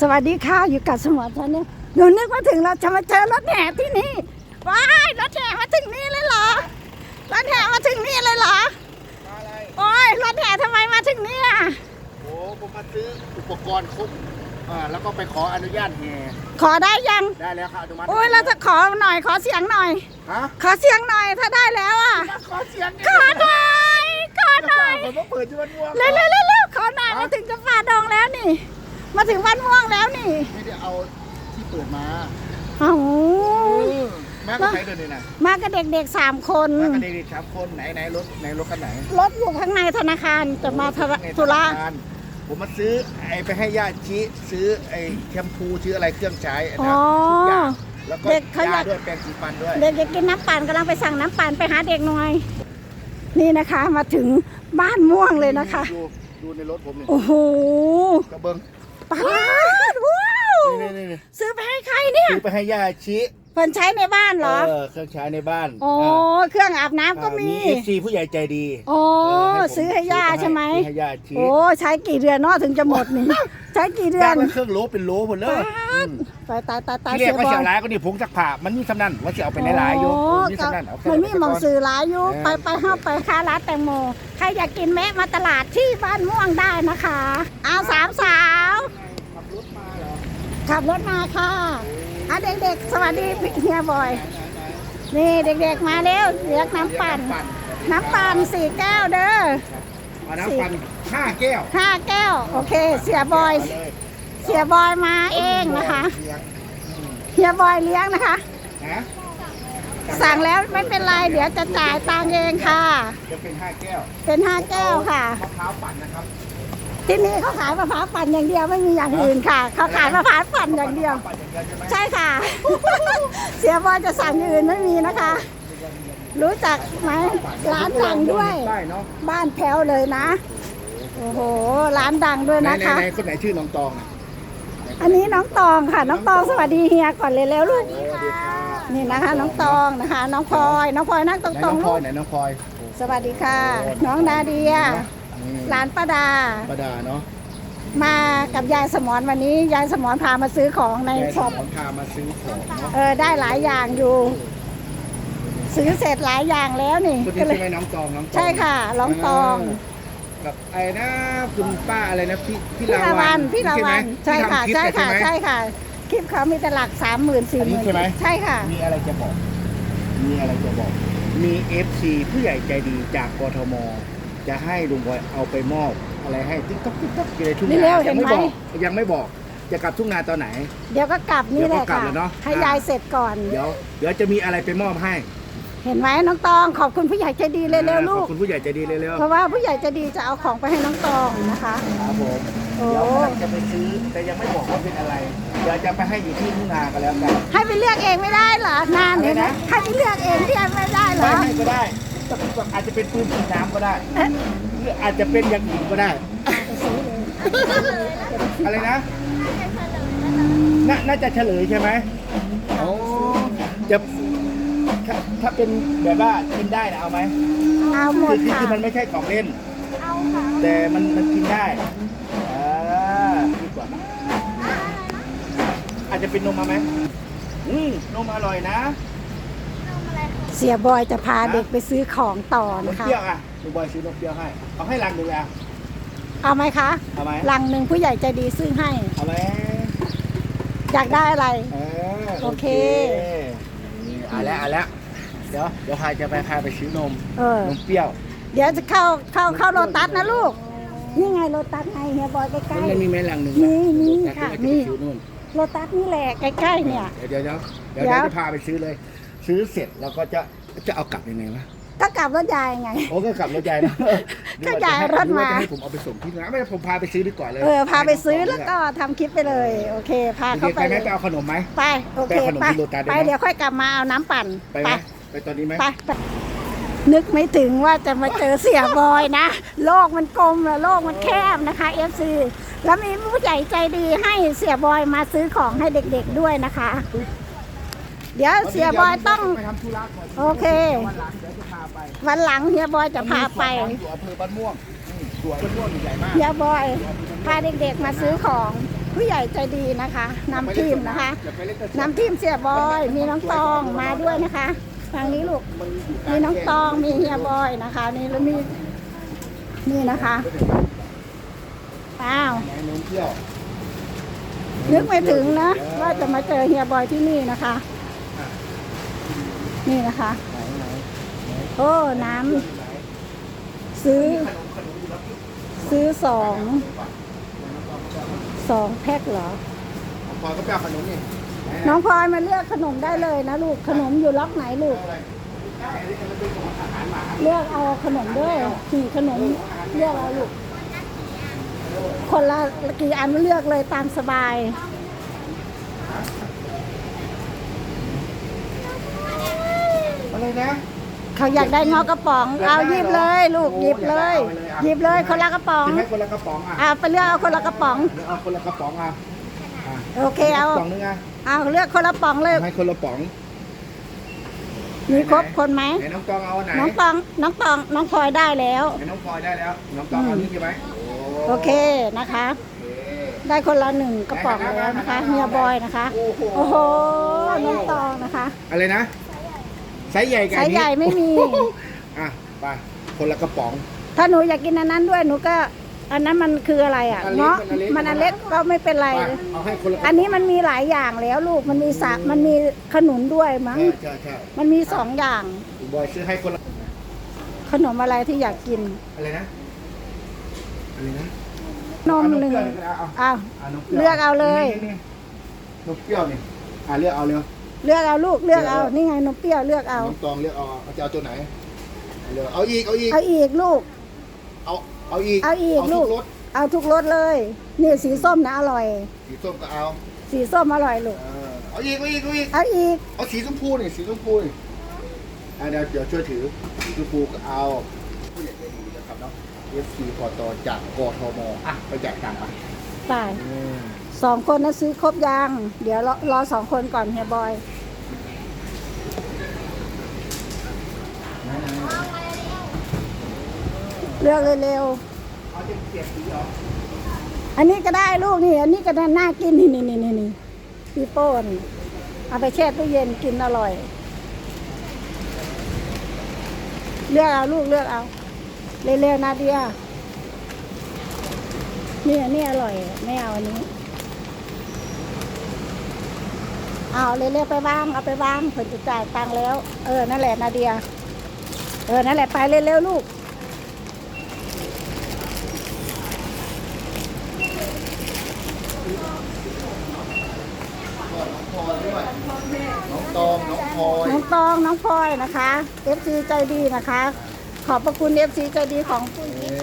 สวัสดีค่ะอยู่กับสมอชาแนลหนูนึกว่าถึงเราจะมาเจอรถแห่ที่นี่ว้ายรถแห่มาถึงนี่เลยเหรอรถแห่มาถึงนี่เลยเหรอมาอะไรโอ้ยรถแห่ทำไมมาถึงนี่อะโอ้ผมมาซื้ออุปกรณ์ครบอ่าแล้วก็ไปขออนุญาตแห่ขอได้ยังได้แล้วค่ะอนุมัติโอ้ยเราจะขอหน่อยขอเสียงหน่อยฮะขอเสียงหน่อยถ้าได้แล้วอะขอเสียงขอหน่อยขอหน่อยผมก็เปิดที่วันม่วงเร็วเร็วเร็วเร็วขอหน่อยมาถึงจะฝ่าดงแล้วนี่ มาถึงบ้านม่วงแล้วนี่ไม่ได้เอาที่เปิดมาเอ้าแม่ก็ใช้เดินเลยนะมากับเด็กๆสามคนแม่ก็เด็กๆสามคนไหนไหนรถไหนรถคันไหนรถอยู่ข้างในธนาคารจะมาธุระธุระผมมาซื้อไอ้ไปให้ญาติชี้ซื้อไอ้แชมพูซื้ออะไรเครื่องใช้อ๋นะอทุกอย่างแล้วก็เด็กเขาอยากยาด้วยแปรงสีฟันด้วยเด็กจะกินน้ำปั่นกำลังไปสั่งน้ำปั่นไปหาเด็กหน่อย นี่นะคะมาถึงบ้านม่วงเลยนะคะ ดูดูในรถผมนี่โอ้โหกระเบื้อง ป้าดว้าวนี่นี่นี่ซื้อไปให้ใครเนี่ยซื้อไปให้ญาติชี้เพิ่นใช้ในบ้านเหรอ เออเครื่องใช้ในบ้านโอ้เครื่องอาบน้ำก็มีเอฟซีผู้ใหญ่ใจดีโอ้เให้ผมซื้อให้ย่าใช่ไหมซื้อให้ย่าชี้โอ้ใช้กี่เดือนเนอถึงจะหมดนี่ใช้กี่เดือย่านมันเครื่องโลเป็นโลหมดเลยป๊าดตายตายตายตายที่เรียกว่าบเสีอยวลร้ายก็นี่ผงซักผ้ามันมีสำนันว่าจะเอาไปหลายๆอยู่โอ้มีสำนันเอาแค่มันมีหมองไปก่นสื่อหลายอยู่เออไปไปห้าไปค้าร้านแตงโมใครอยากกินแมะมาตลาดที่บ้านม่วงได้นะคะ เอาสามสาว ขับรถมาเหรอ ขับรถมาค่ะอะเด็กๆ สวัสดีเฮียบอย นี่เด็กๆมาเร็วเรียกน้ำปั่น น้ำปั่นสี่แก้วเด้อเอาน้ำปั่นห้าแก้วห้าแก้ว โอเค เสียบอยมาเลยเสียบอยมาเองนะคะเลี้ยงเฮียบอยเลี้ยงนะคะ นะสั่งแล้วไม่เป็นไร เดี๋ยวจะจ่ายตังค์เองค่ะ จะเป็นห้าแก้ว เป็นห้าแก้วค่ะมะพร้าวปั่นนะครับ ที่นี่เขาขายมะพร้าวปั่นอย่างเดียวไม่มีอย่างอื่นค่ะ เขาขายมะพร้าวปั่นอย่างเดียว ปั่นอย่างเดียวใช่ไหมใช่ค่ะ เสียบอยจะสั่งอย่างอื่นไม่มีนะคะ รู้จักไหมร้านดังด้วยได้เนาะบ้านแพ้วเลยนะ โอ้โห ร้านดังด้วยไหนนะไหนคะ ไหนคนไหนชื่อน้องตองอะอันนี้น้องตองค่ะ น้องตองสวัสดีเฮียก่อนเลยแล้วลูกสวัสดีค่ะนี่นะคะ น้องตองนะคะ น้องพลอย น้องพลอยนั่งตไหนรน้องงพลๆลูอยกไหนน้องพลอยสวัสดีค่ะ น้องนาเดียนี่ หลานป้าดา ประดาเนาะมากับยายสมอนวันนี้ ยายสมอนพามาซื้อของในแม่ช็อปสอนพามาซื้อของเนาะเออได้หลายอย่างอยู่ ซื้อเสร็จหลายอย่างแล้วนี่คนก็นี้เลใช่ย ไหมน้องตองน้องตองใช่ค่ะร้องตองกับไอ้นะคุณป้าอะไรนะพี่พี่พี่ลาวันพี่ลาวันใช่ใช่ไหมค่ะที่ทำลิปใช่ค่ะเนี่ยใช่ค่ะ คลิปเขามีแต่หลักสามหมื่นสี่อันหนี้มื่นใช่ไหม ใช่ค่ะ มีอะไรจะบอก มีอะไรจะบอก มี FC ผู้ใหญ่ใจดีจากกทม จะให้ลุงบอยเอาไปมอบอะไรให้ติ๊กต๊อกติ๊กต๊อกอยู่ในทุ่งนี่นาเร็วยัไม่เห็นไหมบอกยังไม่บอกจะกลับทุ่งนาตอนไหน เดี๋ยวก็กลับนี่แหละเดี๋ยวก็กลับค่ะแล้วเนอะ ให้อะยายเสร็จก่อน เดี๋ยวเดี๋ยวจะมีอะไรไปมอบให้เห็นไหมน้องตอง ขอบคุณผู้ใหญ่ใจดีเร็วๆลูขก อบคุณผู้ใหญ่ใจดีเร็วเพราะว่าผู้ใหญ่ใจดีจะเอาของไปให้น้องตองนะคะๆครับผมโอ้ เดี๋ยวกำลังจะไปซื้อแต่ยังไม่บอกว่าเป็นอะไรเดี๋ยวจะไปให้อยู่ที่ทุ่งนากันแล้วกัน ให้ไปเลือกเองไม่ได้เหรอ นานเลยอะไรนะนะ ให้ไปเลือกเองเลือกไม่ได้เหรไม่อให้ก็ได้ อาจจะเป็นปืนฉีดน้ำก็ได้เอ๊ะหรืออาจจะเป็นอย่างอื่นก็ได้ อะไรนะนาน่าจะเฉลยใช่ไหมโอ้จะถ้าถ้าเป็นแบบว่ากินได้นะเอาไหมเอาหมคืดอคือค่ะ คือมันไม่ใช่ของเล่นแต่มันมันกินได้อ่าดีกว่าอาจจะเป็นนมมาไหมอืมนมอร่อยนะ เสียบอยจะพาเด็กไปซื้อของต่อนมนะคะ เปรี้ยวอะลุงบอยซื้อนมเปรี้ยวให้ เอาให้รังหนึ่งอะ เอาไหมคะเอาไหม ลังหนึ่งผู้ใหญ่ใจดีซื้อให้ เอาไหมอยากได้อะไร เออโอเค นี่เอาละเอาละเดี๋ยวเดี๋ยวพาจะไปพาไปซื้อนมเออ นมเปรี้ยว เดี๋ยวจะเข้าเข้าเข้าโลตัสนะลูก นี่ไงโลตัสไงเฮียบอยใกล้ มันมีไหมรังหนึ่งนี่นี่อยากค่ะจะไปนี่ซื้อนู่นๆโลตัสนี่แหละใกล้ๆเนี่ย เดี๋ยวเดี๋ยวเดี๋ยวเดี๋เดี๋ยยววจะพาไปซื้อเลย ซื้อเสร็จแล้วก็จะจะเอากลับยังไงวะก็กลับรถยายไง โอ้ก็กลับรถยายนะก็ยายรถมาหอว่จะให้ผมเอาไปส่งที่ร้านไม่ผมพาไปซื้อดีกว่าเลยเออพาไปซื้อแล้วก็ทำคลิปไปเลย โอเค พาเด็เขากๆไปไปไหมเลยไปเอาขนมไหมไปโอเคไปเอาขนมไปที่โลตัสได้ไปไหมเดี๋ยวค่อยกลับมาเอาน้ำปั่นไปไหมไปตอนนี้ไหมไปไปนึกไม่ถึงว่าจะมาเจอเสียบอยนะ โลกมันกลมอะโลกมันแคบนะคะเอฟซีแล้วมีผู้ใหญ่ใจดีให้เสียบอยมาซื้อของให้เด็กๆด้วยนะคะ เดี๋ยวเสียบอยต้อง ไปทำธุระก่อนโอเค วันหลังเดี๋ยวจะพาไปวันหลังเฮียบอยจะพาไป มันมีสวนอยู่อำเภอบ้านม่วงอืมสวนบ้านม่วงอยู่ใหญ่มากเฮียบอยพาเด็กๆมาซื้อของผู้ใหญ่ใจดีนะคะนำทีมนะคะอย่าไปเล่นแต่นำทีมเสียบอยมีน้องตองมาด้วยนะคะทางนี้ลูก มันอยู่กลามีน้องตองมีเฮียบอยนะคะนี่แล้วมีนี่นะคะอ้าวไหนน้องเที่ยวนึกไม่ถึงนะว่าจะมาเจอเฮียบอยที่นี่นะคะ นี่นะคะไหนไหนโอ้ น้ำซื้อ ซื้อสองสองแพ็คเหรอ พอก็ไปเอาขนมนี่น้องพลอยมาเลือกขนมได้เลยนะลูก ขนมอยู่ล็อกไหนลูกได้อันนี้มันเป็นของอาหารหมาเลือกเอาขนมด้วยกี่ขนมเลือกเอาลูก คนละกี่อันเลือกเลยตามสบาย อะไรนะ เขาอยากได้งอกระป๋อง เอาหยิบเลยลูกหยิบเลย หยิบเลยคนละกระป๋องกินให้คนละกระป๋องอะเอาไปเลือกเอาคนละกระป๋อง เดี๋ยวเอาคนละกระป๋องอะอะโอเคเอากล่องนึงอะเอาเลือกคนละป๋องเลย ให้คนละป๋องมีครบคนไหม ไหนน้องตองเอาอันไหนน้องตอง น้องตอง น้องพลอยได้แล้ว ไหนน้องพลอยได้แล้ว น้องตองเอานี่ใช่ไหมโอเคนะคะ โอเคได้คนละหนึ่งกระป๋องแล้วนะคะ เฮียบอยนะคะ โอ้โหโอ้โหน้องตองนะคะ อะไรนะ ไซส์ใหญ่กับอันนี้ไซส์ใหญ่ไม่มี อะไปคนละกระป๋อง ถ้าหนูอยากกินอันนั้นด้วยหนูก็ อันนั้นมันคืออะไรอะอันเล็กเนาะอันเล็ก มันอันเล็กก็ไม่เป็นไร ไปเอาให้คนละกระป๋งอันนี้มันมีหลายอย่างแล้วลูกมันมีสะมันมีขนุนด้วยมั้ง ใช่ใช่ใช่มันมีสองอย่างบอยซื้อให้คนละขนมอะไรที่อยากกินอะไรนะอะไรนะนมหนึ่งเอาเอาเอาอ้าว เอานมเลือกเอาเลยนี่นี่นมเปรี้ยวนี่อะเลือกเอาเร็ว เลือกเอาลูกเลือกเอา นี่ไงนมเปรี้ยวเลือกเอา น้องตองเลือกเอาเอาจะเอาตัวไหนเอาเลือกเอาอีกเอาอีกเอาอีกลูก เอาเอาอีกเอาอีกทุลูก รสเอาทุกรสเลย นี่สีส้มนะอร่อย สีส้มก็เอาสีส้มอร่อยลูก เออเอาอีกเอาอีกเอาอีกเอาอีก เอาสีชมพูนี่สีชมพูนี่อะเดี๋ยวเดี๋ยวช่วยถือสีชมพูก็เอาผู้ใหญ่ใจดีนะครับเนาะ FC พอตอจากกทมอะไปจ่ายตังค์ไปไป สองคนนะซื้อครบยัง เดี๋ยวรอรอสองคนก่อนเฮียบอยเลือกเร็วเอาจะเสียบสีเหรอๆอันนี้ก็ได้ลูกนี่ อันนี้ก็น่ากินนี่นี่นี่นี่นี่ปีโป้นเอาไปแช่ตู้เย็นกินอร่อย เลือกเอาลูกเลือกเอา เร็วๆนาเดียนี่อันนี้อร่อย ไม่เอาอันนี้ เอาเร็วๆไปวางเอาไปวางผลจะจ่ายตังค์แล้ว เออนั่นแหละนาเดีย เออนั่นแหละไปเร็วๆลูกน้องตองน้องพลอยน้องตองน้องพลอยนะคะ FC ใจดีนะคะ ขอบพระคุณ FC ใจดีของ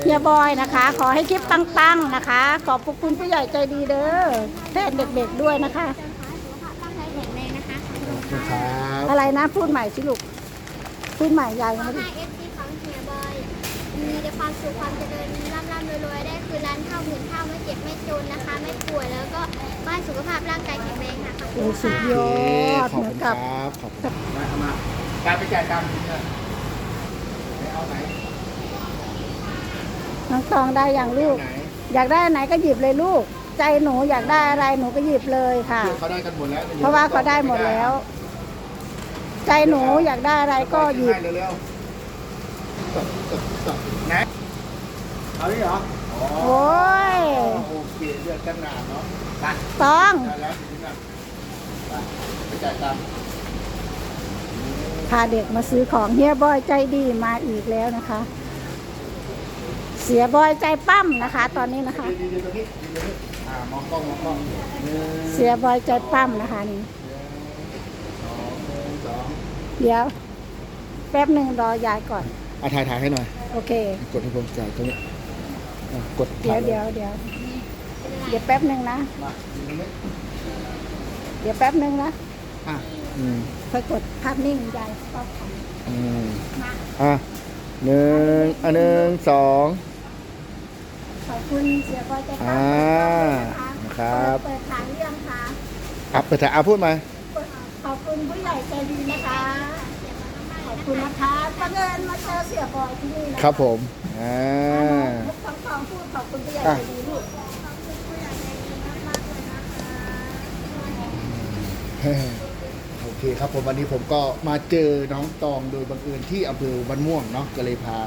เฮียบอยนะคะ ขอให้คลิปปังๆนะคะ ขอบพระคุณผู้ใหญ่ใจดีเด้อแทนเด็กๆด้วยนะคะ ครับ อะไรนะ พูดใหม่สิลูก พูดใหม่ยายยังไม่ได้ให้เอฟซีของเฮียบอย มีแต่ความสุขความเจริญร่ำร่ำรวยๆได้คือร้านข้าวหมื่นข้าวไม่เจ็บไม่จนนะคะ ไม่ป่วยแล้วก็บ้านสุขภาพร่างกายแข็งแรงค่ะขอบคุโอ้ณสุดค่ะ ยอโอดเคขอบเหมืคุอนณคกัรับบขอบคุณมาเอามาการไปจ่ายตังค์เนี่ยไปเอาไหนน้องตองได้อย่างลูกไหนอยากได้อันไหนก็หยิบเลยลูก ใจหนูอยากได้อะไรหนูก็หยิบเลยค่ะเพื่อนเขาได้กันหมดแล้วเพราะว่าเขาได้หมดแล้ว ใจหนูอยากได้อะไรก็หยิบให้เร็วๆตบตบตบไหนเอาดิเหรอโอ้ยโอเคเลือกกันนานเนาะไปตองได้แล้วทีนี้นะไปจ่ายตังค์พาเด็กมาซื้อของเฮียบอยใจดีมาอีกแล้วนะคะ เสียบอยใจปั้มนะคะ ตอนนี้นะคะ เสียบอยใจปั้มนะคะนี่ สองหนึ่งสอง เดี๋ยว แป๊บหนึ่งรอยายก่อนอะถ่ายถ่ายให้หน่อย โอเค กดให้ผมจ่ายตรงนี้อะกดเดี๋ยวถ่าลเดี๋ยวเดี๋ยวเดี๋ยวแป๊บหนึ่งนะ มาอยู่ตรงนี้เดี๋ยวแป๊บหนึ่งนะอะอืมค่อยกดภาพนิ่งยายก็ทอืมำมาอะหนึ่งอะหนึ่งสองขอบคุณเสียบอยใจปั้อ่ามนะคะนะครับเปิดขายเรื่องค่ะ อะเปิดถ่ายอะพูดมาขอบ คุณผู้ใหญ่ใจดีนะคะ ขอบคุณนะคะบังเอิญมาเจอเสียบอยที่นี่นะครับผมอ่ามุกงสองพูดขอบคุณผู้ใหญ่ใจดีลูกโอเคครับผมวันนี้ผมก็มาเจอน้องตองโดยบังเอิญที่อำเภอบ้านม่วงเนาะก็เลยพา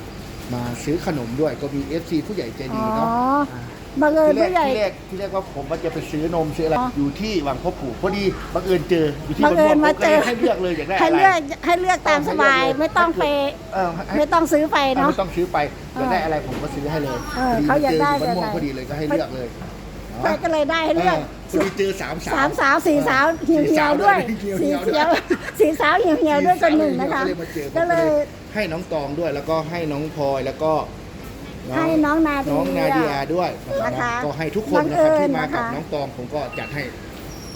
มาซื้อขนมด้วยก็มีเอฟซีผู้ใหญ่ใจดีเนาะ บังเอิญที่แรกผู้ใหญ่ที่แรกที่แรกว่าผมว่าจะไปซื้อนมซื้ออะไรอ๋ออยู่ที่วังพ่อปู่พอดีบังเอิญเจออยู่ที่บังเอิญบ้นม่วมาเจอผก็ลยให้เลือกเลยอยากได้ให้อะไรเลือกให้เลือกตามสบายให้เลือกเลยไม่ต้องไปเออให้ไม่ต้องซื้อไปเออเนาะ ไม่ต้องซื้อไปอยากได้อะไรผมก็ซื้อให้เลยเออเขาอยากได้พดีมจออยู่บ้านม่วงอยากได้ พอดีเลยก็ให้เลือกเลยไปก็เลยได้ให้เลือก พอดีเจอสามสาว สามสาวสี่สาวเหี่ยวสี่เหี่ยวด้วยเหี่ยวสี่เหี่ยวด้วยเหี่ยวสี่สาวเหี่ยวเหี่ยวด้วยคนหนึ่งนะคะ ก็เลยมาเจอก็เลยให้น้องตองด้วยแล้วก็ให้น้องพลอยแล้วก็ ให้น้องนาเดียน้องนาเดียด้วยนะนะคะก็ให้ทุกคนนะครับบังเอิญที่มากับนะคะน้องตองผมก็จัดให้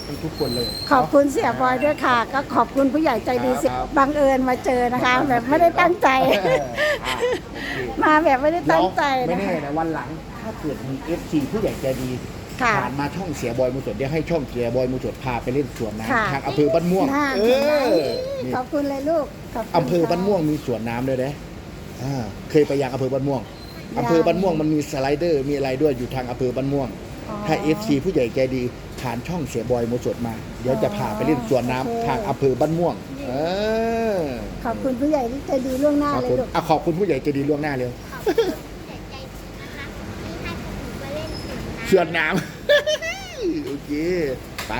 ทั้งทุกคนเลย ขอบคุณเสียบอยด้วยค่ะ ก็ขอบคุณผู้ใหญ่ใจดีครับบังเอิญมาเจอนะคะ แบบไม่ได้ตั้งใจเอออะโอเคมาแบบไม่ได้ตั้งใจไม่นะแน่คะนะวันหลังถ้าเกิดมี FC ผู้ใหญ่ใจดีค่ะผ่านมาช่องเสียบอยมูสดเดี๋ยวให้ช่องเสียบอยมูสดพาไปเล่นสวนค่ะน้ำทางอำเภอบ้านม่วงน่าเอเห็นไหมอนี่ขอบคุณเลยลูกขบคุณอำเภอบ้านม่วงค่ะมีสวนน้ำด้วยนะอ่าเคยไปยังอำเภอบ้านม่วงยัง อำเภอบ้านม่วงมันมีสไลเดอร์มีอะไรด้วยอยู่ทางอำเภอบ้านม่วงอ๋อถ้า FC ผู้ใหญ่ใจดีผ่านช่องเสียบอยมูสดมา เดี๋ยวจะพาไปเล่นสวนน้ำโอเคทางอำเภอบ้านม่วง เออขอบคุณผู้ใหญ่ที่ใจดีล่วงหน้าขอบเลยคุณลูกอะขอบคุณผู้ใหญ่ใจดีล่วงหน้าเร็วขอบคุณผู้ใหญ่ใจดีนะคะที่ให้พวกหนูมาเล่นสวนน้ำสวนน้ำ โอเคไป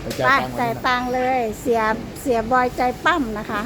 ไปจ่ายไปตังค์จ่ายวันนี้นะ ตังค์เลยเสียเสียบอยใจปั้มนะคะ